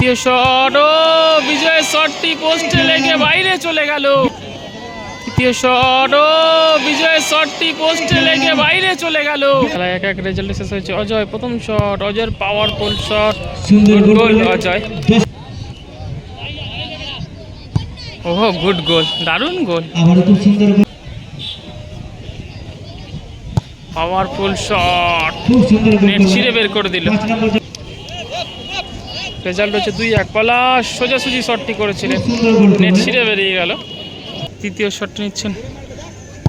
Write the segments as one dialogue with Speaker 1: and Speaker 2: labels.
Speaker 1: তৃতীয় শট ও, বিজয়ের শটটি পোস্টে লেগে বাইরে চলে গেল। তৃতীয় শট ও, বিজয়ের শটটি পোস্টে লেগে বাইরে চলে গেল। খেলা এক এক রেজাল্ট শেষ হয়েছে অজয়, প্রথম শট অজয়ের পাওয়ারফুল শট
Speaker 2: সুন্দর গোল
Speaker 1: অজয়। ওহ গুড গোল দারুণ গোল পাওয়ারফুল শট নেট ছিঁড়ে বের করে দিল। রেজাল্ট হচ্ছে দুই এক। পলাশ সোজাসুজি শটটি করেছিলেন। নেট ছিঁড়ে বেরিয়ে গেল। তৃতীয় শটটি নিচ্ছেন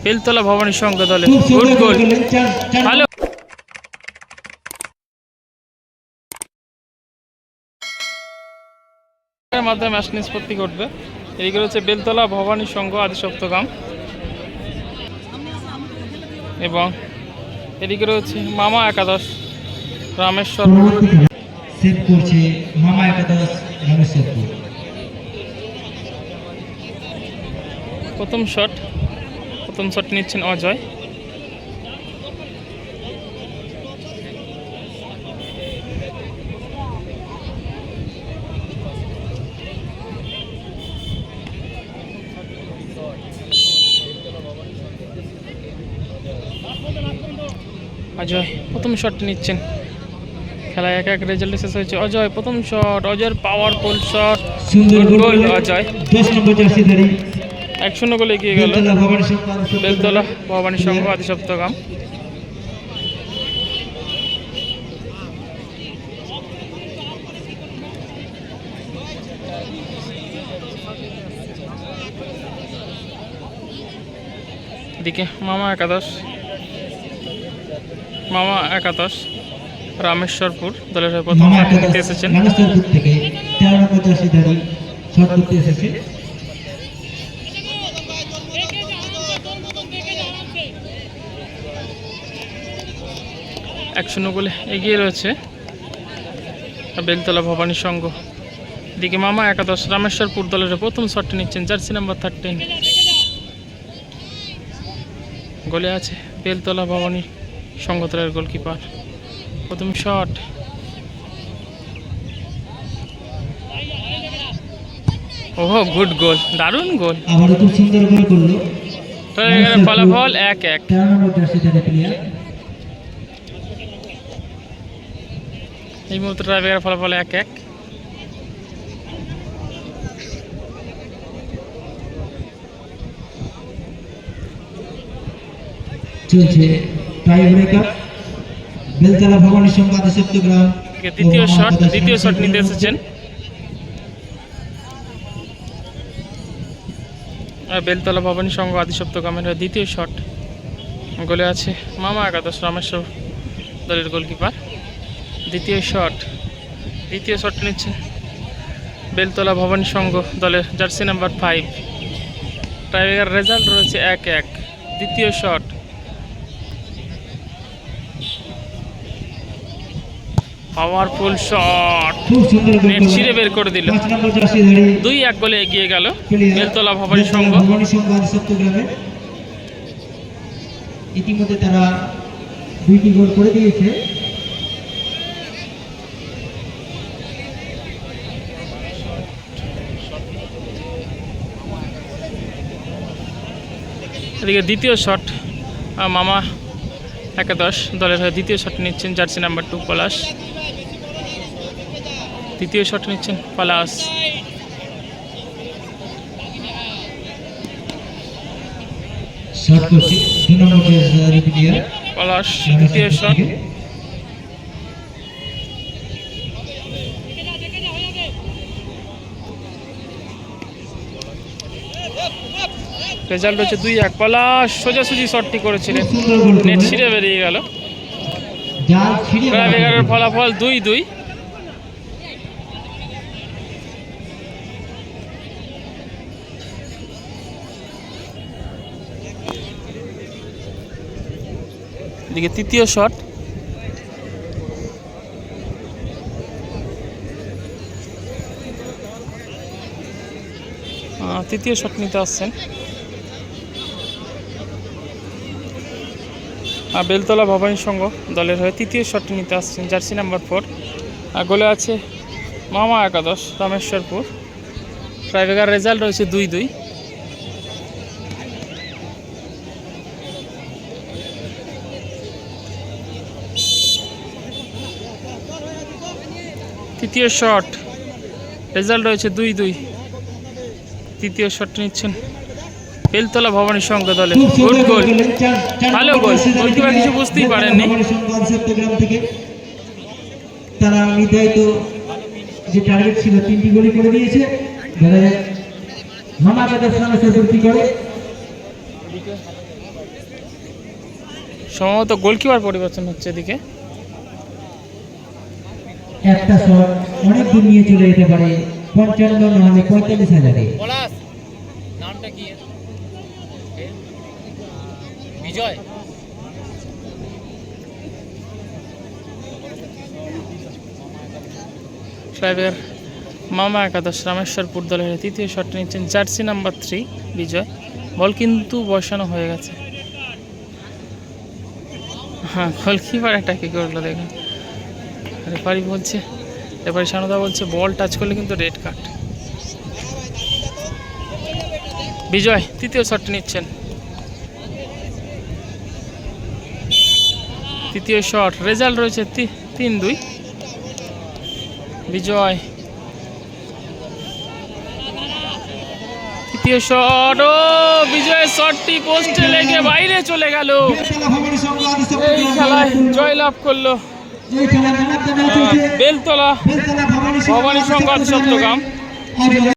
Speaker 1: বেলতলা ভবানী সংঘ দলে গুড
Speaker 2: গোল।
Speaker 1: ভালো। মাধ্যমে ম্যাচ নিষ্পত্তি ঘটবে। এদিকে হচ্ছে বেলতলা ভবানী সংঘ আদি সপ্তগাম এবং এদিকে রয়েছে মামা একাদশ, রামেশ্বর।
Speaker 2: সেভ করছে মামা একাদশ রামেশ্বরপুর
Speaker 1: প্রথম শট প্রথম শট নিচ্ছেন অজয়। অজয়, প্রথম শট নিচ্ছেন। খেলায় এক এক রেজাল্ট শেষ হয়েছে। অজয় প্রথম শট অজয়ের পাওয়ারফুল শট
Speaker 2: সুন্দর গোল।
Speaker 1: অজয়। এক শূন্য গোলে এগিয়ে গেল।
Speaker 2: বেলতলা ভবানী সংঘ।
Speaker 1: আদি সপ্তগাম দিকে মামা একাদশ। মামা একাদশ। রামেশ্বরপুর দলের হয়ে প্রথম এসেছেন।
Speaker 2: থেকে তেরো নম্বর জার্সিধারী শট করতে এসেছে।
Speaker 1: এক শূন্য গোলে এগিয়ে রয়েছে বেলতলা ভবানী সংঘ। দিকে মামা একাদশ রামেশ্বরপুর দলের প্রথম শটটি নিচ্ছেন জার্সি নাম্বার থার্টিন গোলে আছে বেলতলা ভবানী সংঘ দলের গোলকিপার। প্রথম শট ওহ গুড গোল দারুণ গোল
Speaker 2: আবারও খুব সুন্দর গোল করল।
Speaker 1: তো এখানে ফলাফল এক এক। এই মুহূর্তে ট্রাইবেকার ফলাফল এক এক।
Speaker 2: চলছে টাই ব্রেকার বেলতলা ভবানী সংঘ আদিসপ্তগ্রাম
Speaker 1: এদিকে দ্বিতীয় শট দ্বিতীয় শট নিতে এসেছেন। বেলতলা ভবানী সংঘ আদি সপ্তগামের হয়ে দ্বিতীয় শট গোলে আছে মামা একাদশ রামেশ্বর দলের গোলকিপার। দ্বিতীয় শট দ্বিতীয় শট নিচ্ছে বেলতলা ভবানী সংঘ দলের jersey number five tiger result রয়েছে এক এক। দ্বিতীয় শট পাওয়ারফুল শট নেট ছিঁড়ে বের করে দিল। দুই এক গোলে এগিয়ে গেল। বেলতলা ভবানী সংঘ।
Speaker 2: ইতিমধ্যে তারা দুইটি গোল করে দিয়েছে।
Speaker 1: এদিকে দ্বিতীয় শট মামা একাদশ দলের হয়ে দ্বিতীয় শট নিচ্ছেন জার্সি নাম্বার টু পলাশ। দ্বিতীয় শট নিচ্ছেন পলাশ। পলাশ দ্বিতীয় শট। রেজাল্ট হচ্ছে দুই এক। পলাশ সোজাসুজি শটটি করেছিলেন। নেট ছিঁড়ে বেরিয়ে গেল। এগারোর ফলাফল দুই দুই। এদিকে তৃতীয় শট। তৃতীয় শট নিতে আসছেন। বেলতলা ভবানী সংঘ দলের হয়ে তৃতীয় শটটি নিতে আসছেন জার্সি নাম্বার ফোর। গোলে আছে মামা একাদশ, রামেশ্বরপুর। ট্রাইবেকার রেজাল্ট রয়েছে দুই দুই। তৃতীয় শট। রেজাল্ট রয়েছে দুই দুই। তৃতীয় শট নিচ্ছেন বেলতলা ভবানী সংঘ দলে গুড গোল ভালো গোল। গোলকিপার কিছু বুঝতেই পারেননি।
Speaker 2: তারা নির্ধারিত যে টার্গেট ছিল তিনটি গোলই করে দিয়েছে। করে?
Speaker 1: সম্ভবত গোলকিপার পরিবর্তন হচ্ছে এদিকে।
Speaker 2: একটা শট অনেক দূর নিয়ে চলে যেতে পারে। পঞ্চান্ন নাহলে পঁয়তাল্লিশ হাজারে।
Speaker 3: নামটা কি? বিজয়।
Speaker 1: ট্রাইবেকার মামা একাদশ রামেশ্বরপুর দলের তৃতীয় শটটি নিচ্ছেন jersey number three Bijoy. Ball কিন্তু বসানো হয়ে গেছে। হ্যাঁ গোলকিপার একটা কি করল দেখুন। রেফারি বলছে রেফারি সানুদা বলছে বল টাচ করলে কিন্তু রেড কার্ড বিজয়, তৃতীয় শটটি নিচ্ছেন। তৃতীয় শট রেজাল্ট রয়েছে তিন দুই। বিজয়। তৃতীয় শট ও, বিজয়ের শটটি পোস্টে লেগে বাইরে চলে গেল। জয়লাভ করল। বেলতলা
Speaker 2: ভবানী সংঘ
Speaker 1: ভবানী সংঘ
Speaker 2: আদিত্য
Speaker 1: চট্টগ্রাম